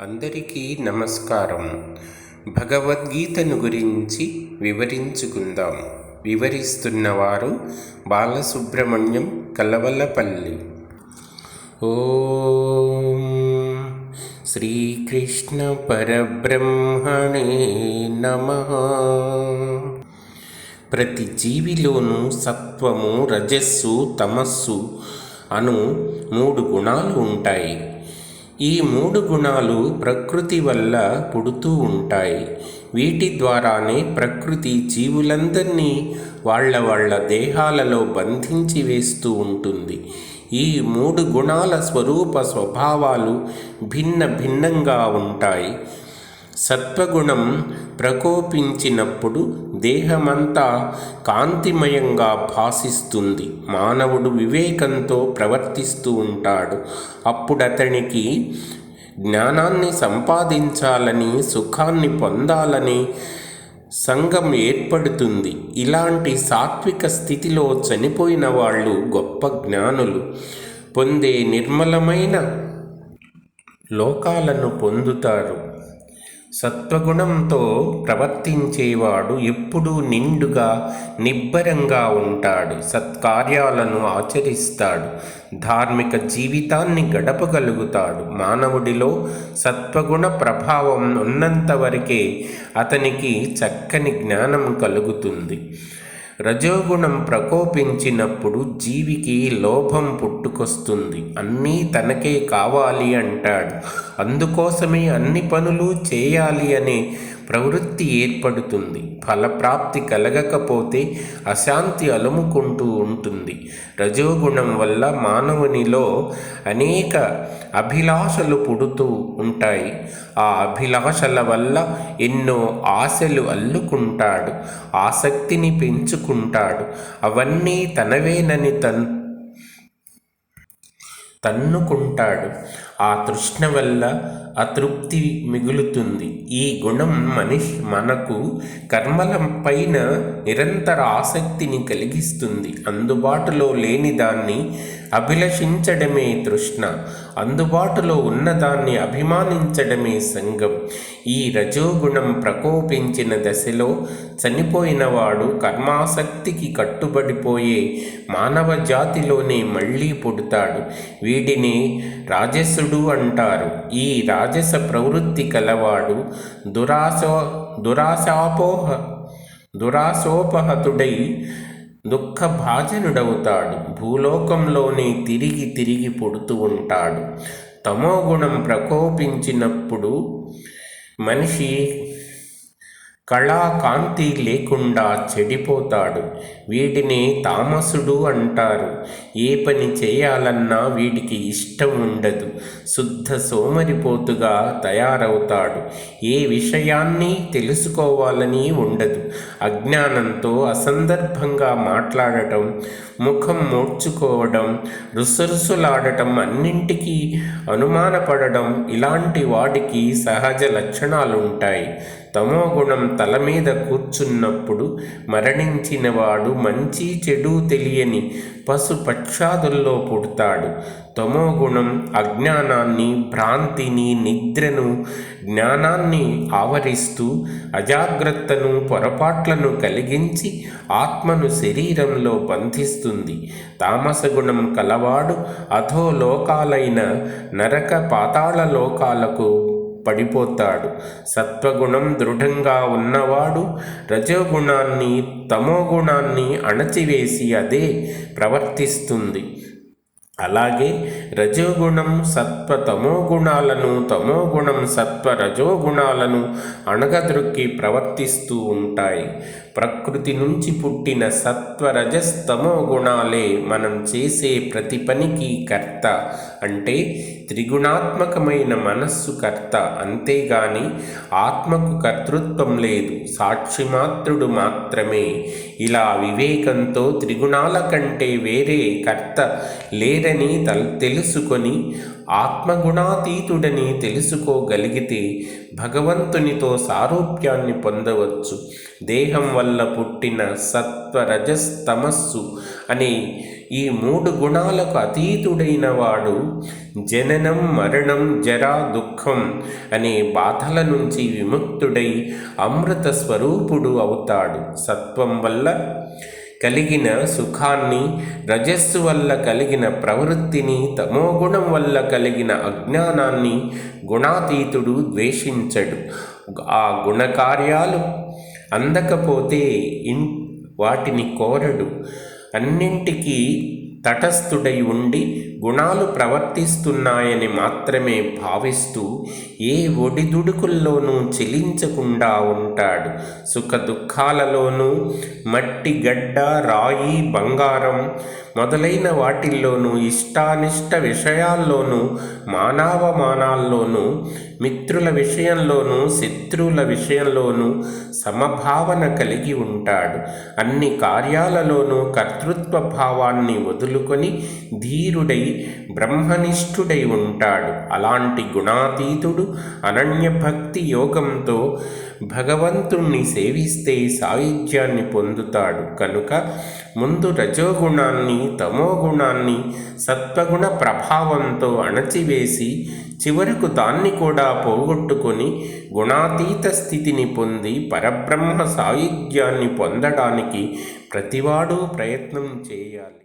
అందరికీ నమస్కారం. భగవద్గీతను గురించి వివరించుకుందాం. వివరిస్తున్నవారు బాలసుబ్రహ్మణ్యం కలవలపల్లి. ఓం శ్రీకృష్ణ పరబ్రహ్మణే నమ. ప్రతి జీవిలోనూ సత్వము రజస్సు తమస్సు అను మూడు గుణాలు ఉంటాయి. ఈ మూడు గుణాలు ప్రకృతి వల్ల పుడుతూ ఉంటాయి. వీటి ద్వారానే ప్రకృతి జీవులందరినీ వాళ్ళ వాళ్ళ దేహాలలో బంధించి వేస్తూ ఉంటుంది. ఈ మూడు గుణాల స్వరూప స్వభావాలు భిన్న భిన్నంగా ఉంటాయి. సత్వగుణం ప్రకోపించినప్పుడు దేహమంతా కాంతిమయంగా భాసిస్తుంది. మానవుడు వివేకంతో ప్రవర్తిస్తూ ఉంటాడు. అప్పుడు అతనికి జ్ఞానాన్ని సంపాదించాలని సుఖాన్ని పొందాలని సంఘం ఏర్పడుతుంది. ఇలాంటి సాత్విక స్థితిలో చనిపోయిన వాళ్ళు గొప్ప జ్ఞానులు. పొందే నిర్మలమైన లోకాలను పొందుతారు. సత్వగుణంతో ప్రవర్తించేవాడు ఎప్పుడూ నిండుగా నిబ్బరంగా ఉంటాడు సత్కార్యాలను ఆచరిస్తాడు ధార్మిక జీవితాన్ని గడపగలుగుతాడు. మానవుడిలో సత్వగుణ ప్రభావం ఉన్నంత వరకే అతనికి చక్కని జ్ఞానం కలుగుతుంది. రజోగుణం ప్రకోపించినప్పుడు జీవికి లోభం పుట్టుకొస్తుంది. అన్నీ తనకే కావాలి అంటాడు. అందుకోసమే అన్ని పనులు చేయాలి అనే ప్రవృత్తి ఏర్పడుతుంది. ఫలప్రాప్తి కలగకపోతే అశాంతి అలుముకుంటూ ఉంటుంది. రజోగుణం వల్ల మానవునిలో అనేక అభిలాషలు పుడుతూ ఉంటాయి. ఆ అభిలాషల వల్ల ఎన్నో ఆశలు అల్లుకుంటాడు. ఆసక్తిని పెంచుకుంటాడు. అవన్నీ తనవేనని తన్ తన్నుకుంటాడు. ఆ తృష్ణ వల్ల అతృప్తి మిగులుతుంది. ఈ గుణం మనిషి మనకు కర్మల పైన నిరంతర ఆసక్తిని కలిగిస్తుంది. అందుబాటులో లేని దాన్ని అభిలషించడమే తృష్ణ. అందుబాటులో ఉన్నదాన్ని అభిమానించడమే సంగం ఈ రజోగుణం ప్రకోపించిన దశలో చనిపోయినవాడు కర్మాసక్తికి కట్టుబడిపోయే మానవ జాతిలోనే మళ్ళీ పుడతాడు. వీడిని రాజసుడు అంటారు. ఈ రా రాజస ప్రవృత్తి కలవాడు దురాశో దురాశాపోహ దురాశోపహతుడై దుఃఖభాజనుడవుతాడు. భూలోకంలోనే తిరిగి తిరిగి పుడుతూ ఉంటాడు. తమోగుణం ప్రకోపించినప్పుడు మనిషి కళాకాంతి లేకుండా చెడిపోతాడు. వీటిని తామసుడు అంటారు. ఏ పని చేయాలన్నా వీడికి ఇష్టం ఉండదు. శుద్ధ సోమరిపోతుగా తయారవుతాడు. ఏ విషయాన్ని తెలుసుకోవాలని ఉండదు. అజ్ఞానంతో అసందర్భంగా మాట్లాడటం ముఖం మూడ్చుకోవడం రుసరుసులాడటం అన్నింటికీ అనుమానపడడం ఇలాంటి వాడికి సహజ లక్షణాలుంటాయి. తమో గుణం తల మీద కూర్చున్నప్పుడు మరణించినవాడు మంచి చెడు తెలియని పశు పక్షాదుల్లో పుడతాడు. తమో గుణం అజ్ఞానాన్ని భ్రాంతిని నిద్రను జ్ఞానాన్ని ఆవరిస్తూ అజాగ్రత్తను పొరపాట్లను కలిగించి ఆత్మను శరీరంలో బంధిస్తుంది. తామసగుణం కలవాడు అధోలోకాలైన నరక పాతాళ లోకాలకు పడిపోతాడు. సత్వగుణం దృఢంగా ఉన్నవాడు రజోగుణాన్ని తమోగుణాన్ని అణచివేసి అదే ప్రవర్తిస్తుంది. అలాగే రజోగుణం సత్వ తమోగుణాలను తమోగుణం సత్వ రజోగుణాలను అణగద్రొక్కి ప్రవర్తిస్తూ ఉంటాయి. ప్రకృతి నుంచి పుట్టిన సత్వ రజస్తమో గుణాలే మనం చేసే ప్రతి పనికి కర్త. అంటే త్రిగుణాత్మకమైన మనస్సు కర్త. అంతేగాని ఆత్మకు కర్తృత్వం లేదు. సాక్షిమాత్రుడు మాత్రమే. ఇలా వివేకంతో త్రిగుణాల కంటే వేరే కర్త లేరని తెలుసుకొని ఆత్మగుణాతీతుడని తెలుసుకోగలిగితే భగవంతునితో సారూప్యాన్ని పొందవచ్చు. దేహం వల్ల పుట్టిన సత్వరజస్తమస్సు అనే ఈ మూడు గుణాలకు అతీతుడైన వాడు జననం మరణం జరా దుఃఖం అనే బాధల నుంచి విముక్తుడై అమృత స్వరూపుడు అవుతాడు. సత్వం వల్ల కలిగిన సుఖాన్ని రజస్సు వల్ల కలిగిన ప్రవృత్తిని తమోగుణం వల్ల కలిగిన అజ్ఞానాన్ని గుణాతీతుడు ద్వేషించడు. ఆ గుణకార్యాలు అందకపోతే ఇన్ వాటిని కోరడు. అన్నింటికీ తటస్థుడై ఉండి గుణాలు ప్రవర్తిస్తున్నాయని మాత్రమే భావిస్తూ ఏ ఒడిదుడుకుల్లోనూ చెలించకుండా ఉంటాడు. సుఖ దుఃఖాలలోనూ మట్టి గడ్డ రాయి బంగారం మొదలైన వాటిల్లోనూ ఇష్టానిష్ట విషయాల్లోనూ మానవమానాల్లోనూ మిత్రుల విషయంలోనూ శత్రువుల విషయంలోనూ సమభావన కలిగి ఉంటాడు. అన్ని కార్యాలలోనూ కర్తృత్వ భావాన్ని వదులుకొని ధీరుడై బ్రహ్మనిష్ఠుడై ఉంటాడు. అలాంటి గుణాతీతుడు అనన్యభక్తి యోగంతో భగవంతుణ్ణి సేవిస్తే సాయుధ్యాన్ని పొందుతాడు. కనుక ముందు రజోగుణాన్ని తమోగుణాన్ని సత్వగుణ ప్రభావంతో అణచివేసి చివరకు దాన్ని కూడా పోగొట్టుకొని గుణాతీత స్థితిని పొంది పరబ్రహ్మ సాయుధ్యాన్ని పొందడానికి ప్రతివాడు ప్రయత్నం చేయాలి.